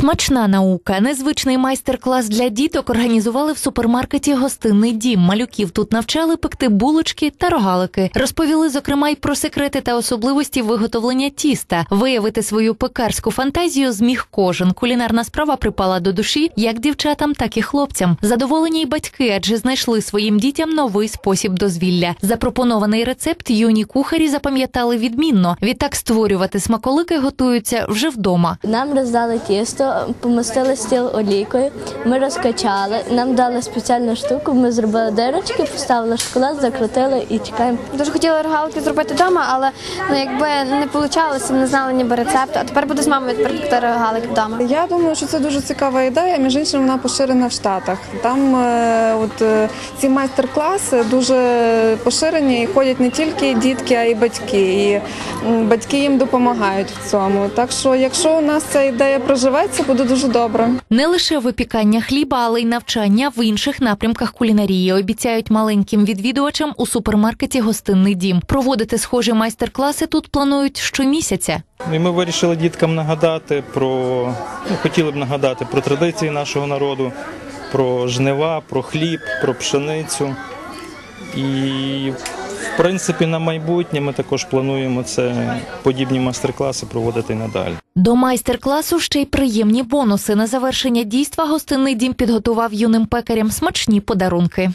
Смачна наука. Незвичний майстер-клас для діток організували в супермаркеті Гостинний дім. Малюків тут навчали пекти булочки та рогалики. Розповіли, зокрема, й про секрети та особливості виготовлення тіста. Виявити свою пекарську фантазію зміг кожен. Кулінарна справа припала до душі як дівчатам, так і хлопцям. Задоволені й батьки, адже знайшли своїм дітям новий спосіб дозвілля. Запропонований рецепт юні кухарі запам'ятали відмінно. Відтак створювати смаколики готуються вже вдома. Нам роздали тісто, помастили стіл олійкою, ми розкачали, нам дали спеціальну штуку, ми зробили дирочки, поставили шоколад, закрутили і чекаємо. Дуже хотіла рогалики зробити вдома, але ну якби не вийшло, не знали ніби рецепту. А тепер буду з мамою тепер пекти рогалики вдома. Я думаю, що це дуже цікава ідея. Між іншим, вона поширена в Штатах. Там е, от е, ці майстер-класи дуже поширені і ходять не тільки дітки, а й батьки. І батьки їм допомагають в цьому. Так що, якщо у нас ця ідея проживеться, буде дуже добре. Не лише випікання хліба, але й навчання в інших напрямках кулінарії. Обіцяють маленьким відвідувачам у супермаркеті Гостинний дім. Проводити схожі майстер-класи тут планують щомісяця. І ми вирішили діткам нагадати про ну, хотіли б нагадати про традиції нашого народу, про жнива, про хліб, про пшеницю. І в принципі на майбутнє ми також плануємо це подібні майстер-класи проводити надалі. До майстер-класу ще й приємні бонуси. На завершення дійства гостинний дім підготував юним пекарям смачні подарунки.